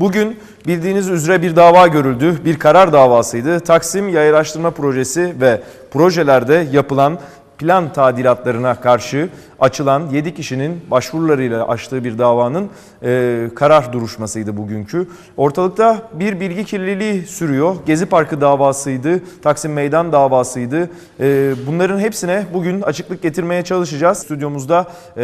Bugün bildiğiniz üzere bir dava görüldü. Bir karar davasıydı. Taksim Yayalaştırma Projesi ve projelerde yapılan plan tadilatlarına karşı açılan 7 kişinin başvurularıyla açtığı bir davanın e, karar duruşmasıydı bugünkü. Ortalıkta bir bilgi kirliliği sürüyor. Gezi Parkı davasıydı, Taksim Meydan davasıydı. E, bunların hepsine bugün açıklık getirmeye çalışacağız. Stüdyomuzda e,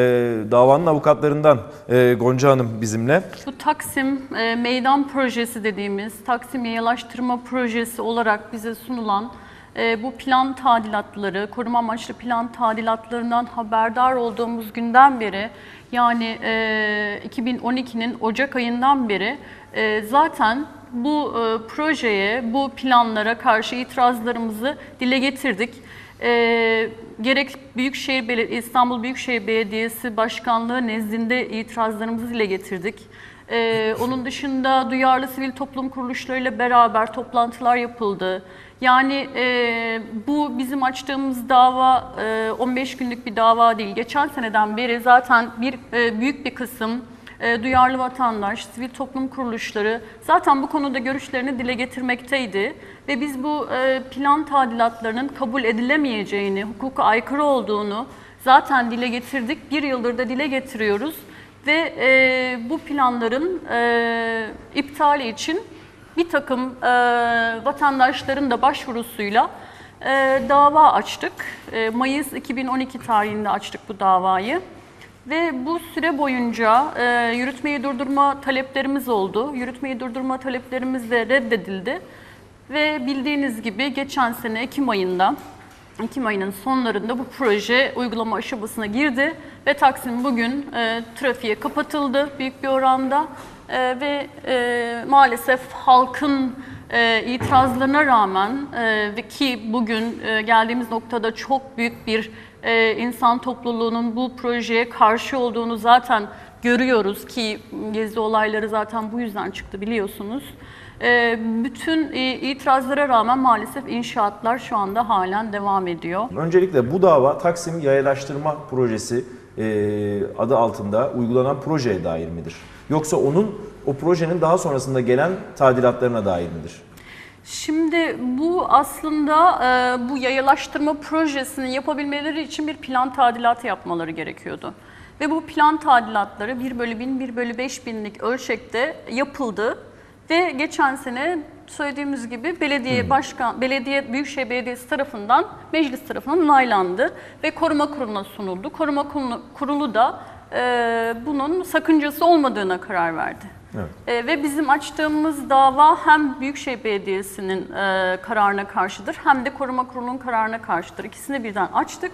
davanın avukatlarından e, Gonca Hanım bizimle. Bu Taksim e, Meydan Projesi dediğimiz, Taksim Yayalaştırma Projesi olarak bize sunulan e, bu plan tadilatları, koruma amaçlı plan tadilatlarından haberdar olduğumuz günden beri, yani e, 2012'nin Ocak ayından beri e, zaten bu e, projeye, bu planlara karşı itirazlarımızı dile getirdik. E, gerek Büyükşehir Bel- İstanbul Büyükşehir Belediyesi Başkanlığı nezdinde itirazlarımızı dile getirdik. Ee, onun dışında duyarlı sivil toplum kuruluşlarıyla beraber toplantılar yapıldı. Yani e, bu bizim açtığımız dava e, 15 günlük bir dava değil. Geçen seneden beri zaten bir e, büyük bir kısım e, duyarlı vatandaş, sivil toplum kuruluşları zaten bu konuda görüşlerini dile getirmekteydi. Ve biz bu e, plan tadilatlarının kabul edilemeyeceğini, hukuka aykırı olduğunu zaten dile getirdik. Bir yıldır da dile getiriyoruz. Ve e, bu planların e, iptali için bir takım e, vatandaşların da başvurusuyla e, dava açtık. E, Mayıs 2012 tarihinde açtık bu davayı. Ve bu süre boyunca e, yürütmeyi durdurma taleplerimiz oldu. Yürütmeyi durdurma taleplerimiz de reddedildi. Ve bildiğiniz gibi geçen sene Ekim ayında, Ekim ayının sonlarında bu proje uygulama aşamasına girdi ve Taksim bugün e, trafiğe kapatıldı büyük bir oranda E, ve e, maalesef halkın e, itirazlarına rağmen e, ve ki bugün e, geldiğimiz noktada çok büyük bir e, insan topluluğunun bu projeye karşı olduğunu zaten görüyoruz ki gezi olayları zaten bu yüzden çıktı biliyorsunuz. E, bütün itirazlara rağmen maalesef inşaatlar şu anda halen devam ediyor. Öncelikle bu dava Taksim Yayalaştırma Projesi e, adı altında uygulanan projeye dair midir? Yoksa onun o projenin daha sonrasında gelen tadilatlarına dair midir? Şimdi bu aslında e, bu yayalaştırma projesini yapabilmeleri için bir plan tadilatı yapmaları gerekiyordu. Ve bu plan tadilatları 1 bölü 1000, 1 bölü 5000'lik ölçekte yapıldı. Ve geçen sene söylediğimiz gibi belediye başkan, belediye Büyükşehir Belediyesi tarafından, meclis tarafından onaylandı ve koruma kuruluna sunuldu. Koruma kurulu, kurulu da e, bunun sakıncası olmadığına karar verdi. Evet. E, ve bizim açtığımız dava hem Büyükşehir Belediyesi'nin e, kararına karşıdır hem de Koruma Kurulu'nun kararına karşıdır. İkisini birden açtık.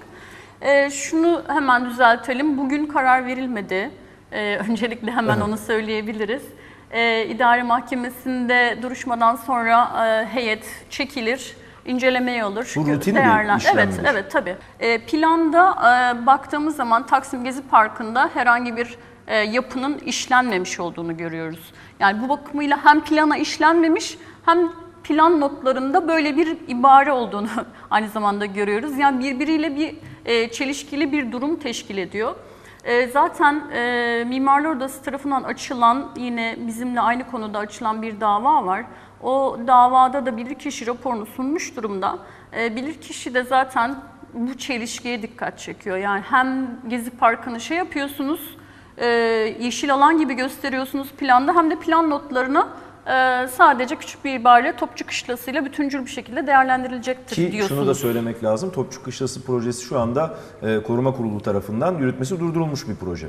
E, şunu hemen düzeltelim. Bugün karar verilmedi. E, öncelikle hemen Evet. onu söyleyebiliriz. E, idare mahkemesinde duruşmadan sonra e, heyet çekilir, incelemeye alır. Bu rutin bir Değerlen- işlem Evet, evet tabii. E, planda e, baktığımız zaman Taksim Gezi Parkı'nda herhangi bir e, yapının işlenmemiş olduğunu görüyoruz. Yani bu bakımıyla hem plana işlenmemiş hem plan notlarında böyle bir ibare olduğunu aynı zamanda görüyoruz. Yani birbiriyle bir e, çelişkili bir durum teşkil ediyor. E, zaten e, Mimarlar Odası tarafından açılan yine bizimle aynı konuda açılan bir dava var. O davada da bilirkişi raporunu sunmuş durumda. E, bilirkişi de zaten bu çelişkiye dikkat çekiyor. Yani hem Gezi Parkı'nı şey yapıyorsunuz, e, yeşil alan gibi gösteriyorsunuz planda hem de plan notlarını e, sadece küçük bir ibareyle Topçu Kışlası'yla bütüncül bir şekilde değerlendirilecektir Ki diyorsunuz. şunu da söylemek lazım. Topçu Kışlası projesi şu anda e, Koruma Kurulu tarafından yürütmesi durdurulmuş bir proje.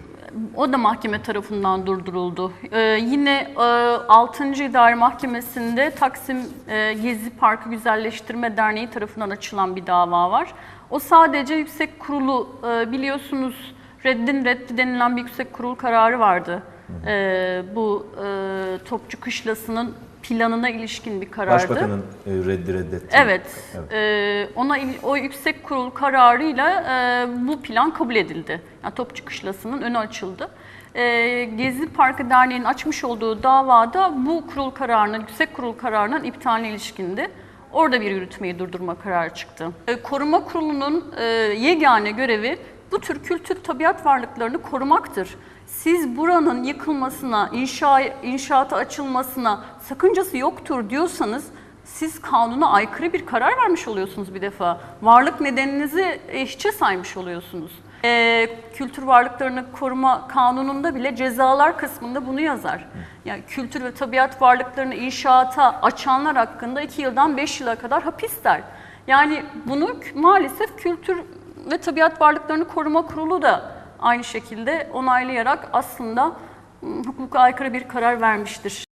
O da mahkeme tarafından durduruldu. Ee, yine e, 6. İdare Mahkemesi'nde Taksim e, Gezi Parkı Güzelleştirme Derneği tarafından açılan bir dava var. O sadece yüksek kurulu e, biliyorsunuz reddin reddi denilen bir yüksek kurul kararı vardı. Ee, bu e, Topçu Kışlası'nın planına ilişkin bir karardı. Başbakanın e, reddi reddetti. Evet, e, ona o yüksek kurul kararıyla e, bu plan kabul edildi. Yani Topçu Kışlası'nın önü açıldı. E, Gezi Parkı Derneği'nin açmış olduğu davada bu kurul kararının, yüksek kurul kararının iptaline ilişkindi. Orada bir yürütmeyi durdurma kararı çıktı. E, Koruma Kurulu'nun e, yegane görevi bu tür kültür tabiat varlıklarını korumaktır. Siz buranın yıkılmasına, inşa, inşaata açılmasına sakıncası yoktur diyorsanız siz kanuna aykırı bir karar vermiş oluyorsunuz bir defa. Varlık nedeninizi hiçe saymış oluyorsunuz. Ee, kültür varlıklarını koruma kanununda bile cezalar kısmında bunu yazar. Yani kültür ve tabiat varlıklarını inşaata açanlar hakkında 2 yıldan 5 yıla kadar hapis der. Yani bunu maalesef kültür ve tabiat varlıklarını koruma kurulu da aynı şekilde onaylayarak aslında m, hukuka aykırı bir karar vermiştir.